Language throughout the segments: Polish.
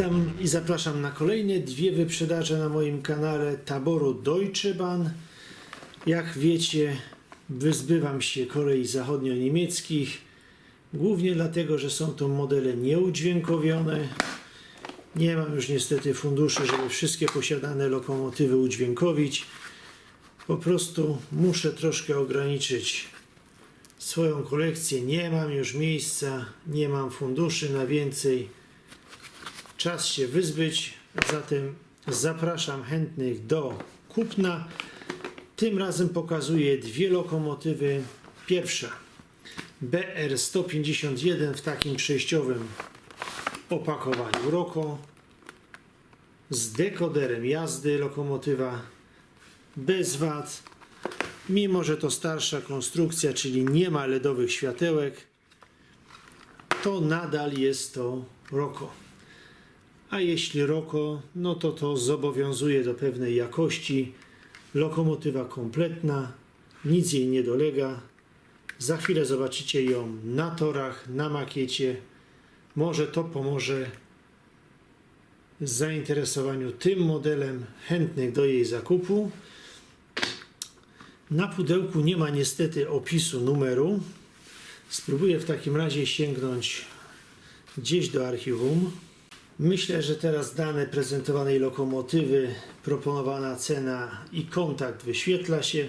Witam i zapraszam na kolejne dwie wyprzedaże na moim kanale taboru Deutsche Bahn. Jak wiecie, wyzbywam się kolei zachodnio-niemieckich, głównie dlatego, że są to modele nieudźwiękowione. Nie mam już niestety funduszy, żeby wszystkie posiadane lokomotywy udźwiękowić. Po prostu muszę troszkę ograniczyć swoją kolekcję. Nie mam już miejsca, nie mam funduszy na więcej. Czas się wyzbyć, zatem zapraszam chętnych do kupna. Tym razem pokazuję dwie lokomotywy. Pierwsza BR-151 w takim przejściowym opakowaniu ROKO z dekoderem jazdy lokomotywa bez wad mimo że to starsza konstrukcja, czyli nie ma LEDowych światełek, to nadal jest to ROKO. A jeśli ROKO, no to to zobowiązuje do pewnej jakości. Lokomotywa kompletna, nic jej nie dolega. Za chwilę zobaczycie ją na torach, na makiecie. Może to pomoże zainteresowaniu tym modelem chętnych do jej zakupu. Na pudełku nie ma niestety opisu numeru. Spróbuję w takim razie sięgnąć gdzieś do archiwum. Myślę, że teraz dane prezentowanej lokomotywy, proponowana cena i kontakt wyświetla się.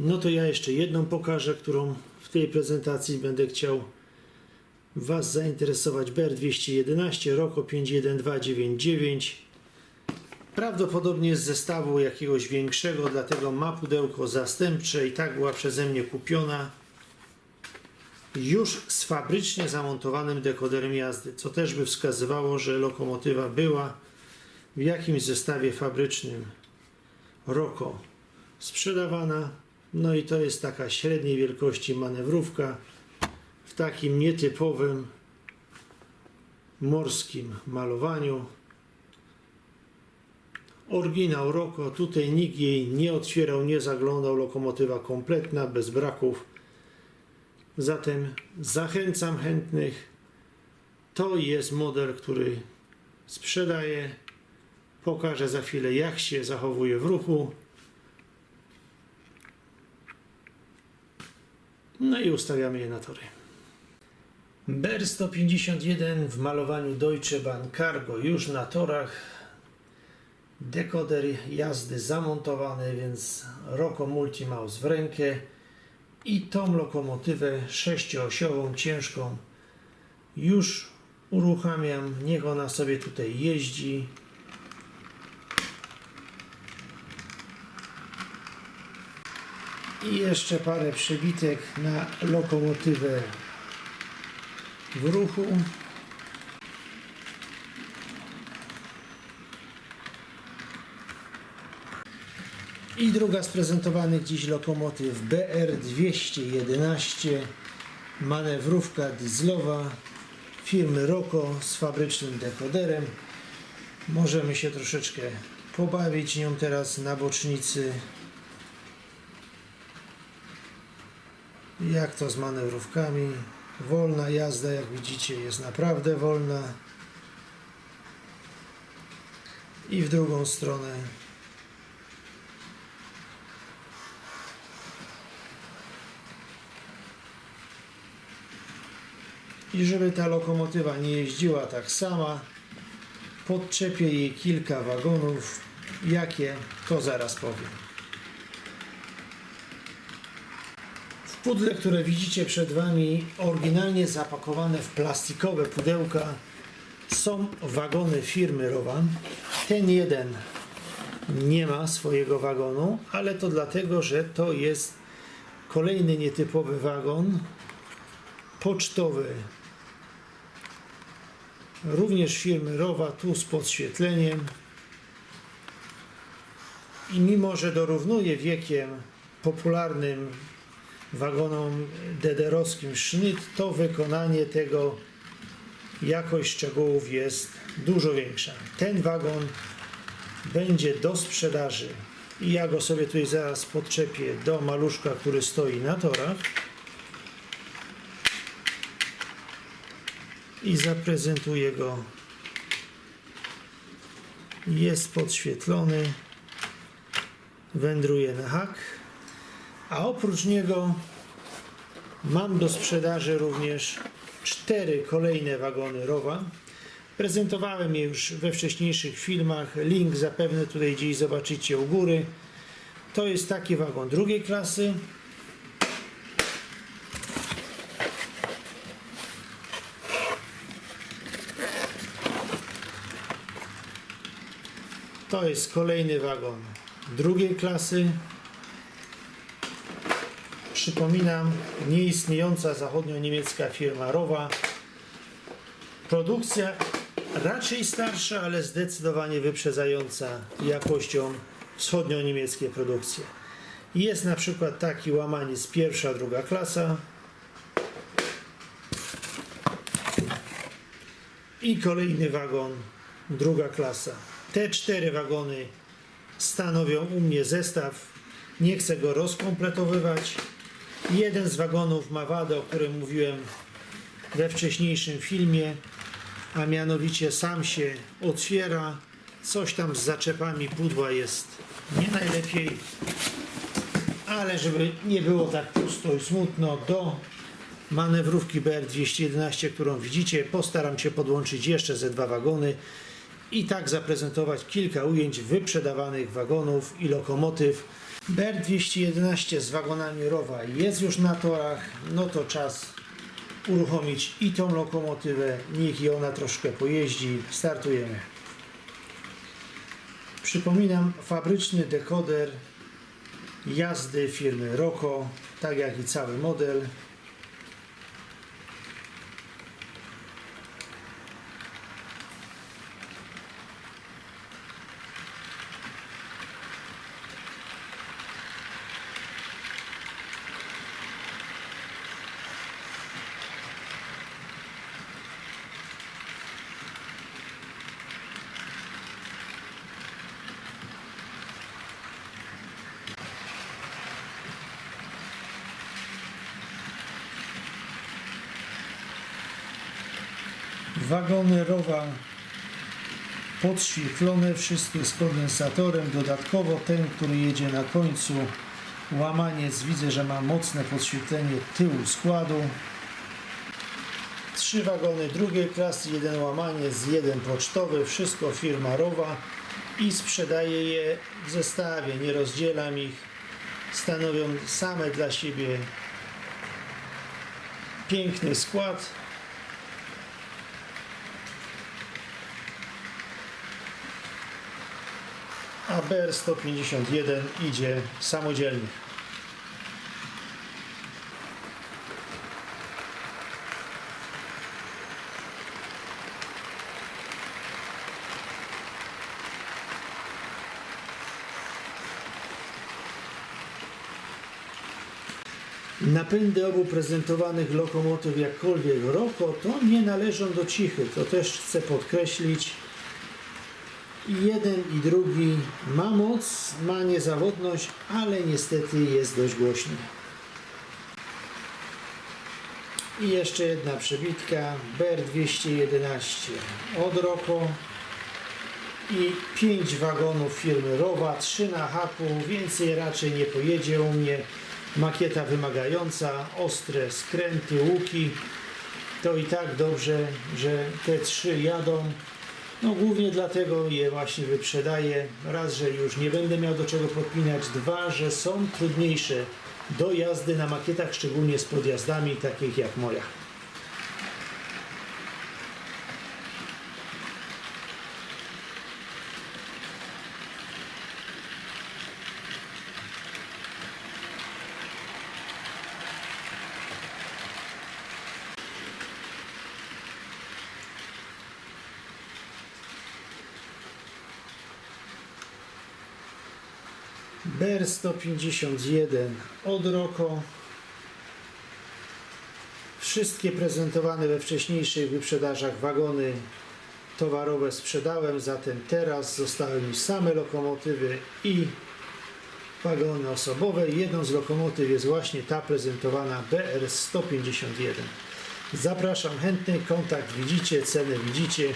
No to ja jeszcze jedną pokażę, którą w tej prezentacji będę chciał Was zainteresować. BR211 Roko 51299 Prawdopodobnie z zestawu jakiegoś większego, dlatego ma pudełko zastępcze i tak była przeze mnie kupiona. Już z fabrycznie zamontowanym dekoderem jazdy, co też by wskazywało, że lokomotywa była w jakimś zestawie fabrycznym ROKO sprzedawana. No i to jest taka średniej wielkości manewrówka w takim nietypowym morskim malowaniu. Oryginał Roko, tutaj nikt jej nie otwierał, nie zaglądał, lokomotywa kompletna, bez braków. Zatem zachęcam chętnych. To jest model, który sprzedaję. Pokażę za chwilę, jak się zachowuje w ruchu. No i ustawiamy je na tory. BR 151 w malowaniu Deutsche Bahn Cargo już na torach dekoder jazdy zamontowany, więc Roko Multimouse w rękę i tą lokomotywę sześcioosiową, ciężką już uruchamiam. Niech ona sobie tutaj jeździ. I jeszcze parę przebitek na lokomotywę w ruchu. I druga z prezentowanych dziś lokomotyw BR211 manewrówka dieslowa firmy Roko z fabrycznym dekoderem. Możemy się troszeczkę pobawić nią teraz na bocznicy. Jak to z manewrówkami? Wolna jazda, jak widzicie, jest naprawdę wolna. I w drugą stronę I żeby ta lokomotywa nie jeździła tak sama, podczepię jej kilka wagonów. Jakie, to zaraz powiem. W pudle, które widzicie przed Wami, oryginalnie zapakowane w plastikowe pudełka, są wagony firmy Rowan. Ten jeden nie ma swojego wagonu, ale to dlatego, że to jest kolejny nietypowy wagon pocztowy również firmy Rowa, tu z podświetleniem. I mimo, że dorównuje wiekiem popularnym wagonom dederowskim Schnitt, to wykonanie tego jakość szczegółów jest dużo większa. Ten wagon będzie do sprzedaży i ja go sobie tutaj zaraz podczepię do maluszka, który stoi na torach. I zaprezentuję go jest podświetlony, wędruje na hak, a oprócz niego mam do sprzedaży również cztery kolejne wagony rowa. Prezentowałem je już we wcześniejszych filmach. Link zapewne tutaj gdzieś zobaczycie u góry. To jest taki wagon drugiej klasy. To jest kolejny wagon drugiej klasy. Przypominam, nieistniejąca zachodnio-niemiecka firma Rowa. Produkcja raczej starsza, ale zdecydowanie wyprzedzająca jakością wschodnio-niemieckie produkcje. Jest na przykład taki łamaniec pierwsza, druga klasa. I kolejny wagon, druga klasa. Te cztery wagony stanowią u mnie zestaw. Nie chcę go rozkompletowywać. Jeden z wagonów ma wadę, o którym mówiłem we wcześniejszym filmie, a mianowicie sam się otwiera. Coś tam z zaczepami pudła jest nie najlepiej, ale żeby nie było tak pusto i smutno, do manewrówki BR211, którą widzicie, postaram się podłączyć jeszcze ze dwa wagony i tak zaprezentować kilka ujęć wyprzedawanych wagonów i lokomotyw. BR211 z wagonami rowa jest już na torach, no to czas uruchomić i tą lokomotywę, niech i ona troszkę pojeździ. Startujemy. Przypominam, fabryczny dekoder jazdy firmy Roko, tak jak i cały model. Wagony rowa podświetlone, wszystkie z kondensatorem. Dodatkowo ten, który jedzie na końcu, łamaniec, widzę, że ma mocne podświetlenie tyłu składu. Trzy wagony drugiej klasy, jeden łamaniec, jeden pocztowy, wszystko firma Rowa i sprzedaję je w zestawie, nie rozdzielam ich. Stanowią same dla siebie piękny skład. A BR 151 idzie samodzielnie. Napędy obu prezentowanych lokomotyw, jakkolwiek Roko, to nie należą do cichych. To też chcę podkreślić. Jeden i drugi ma moc, ma niezawodność, ale niestety jest dość głośny. I jeszcze jedna przebitka BR211 od Roko i 5 wagonów firmy Rowa, 3 na haku, więcej raczej nie pojedzie u mnie. Makieta wymagająca, ostre skręty, łuki. To i tak dobrze, że te trzy jadą. No głównie dlatego je właśnie wyprzedaję. Raz, że już nie będę miał do czego podpinać. Dwa, że są trudniejsze do jazdy na makietach, szczególnie z podjazdami takich jak moja. BR 151 od Roko. Wszystkie prezentowane we wcześniejszych wyprzedażach wagony towarowe sprzedałem, zatem teraz zostały mi same lokomotywy i wagony osobowe. Jedną z lokomotyw jest właśnie ta prezentowana BR 151. Zapraszam chętnych, kontakt widzicie, cenę widzicie.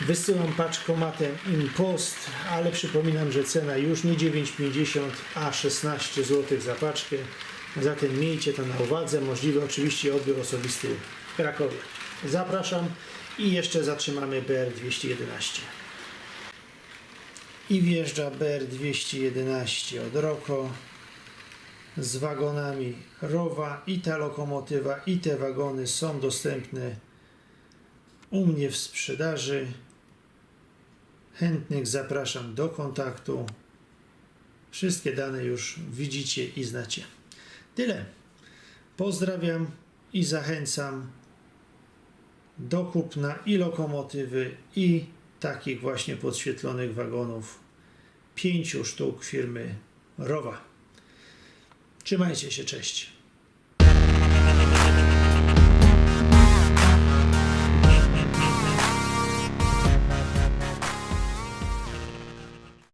Wysyłam paczkomatem InPost, ale przypominam, że cena już nie 9,50, a 16 zł za paczkę. Zatem miejcie to na uwadze. Możliwy oczywiście odbiór osobisty w Krakowie. Zapraszam i jeszcze zatrzymamy BR211. I wjeżdża BR211 od Roko z wagonami rowa i ta lokomotywa i te wagony są dostępne u mnie w sprzedaży. Chętnych zapraszam do kontaktu. Wszystkie dane już widzicie i znacie. Tyle. Pozdrawiam i zachęcam do kupna i lokomotywy i takich właśnie podświetlonych wagonów. Pięciu sztuk firmy Rowa. Trzymajcie się, cześć.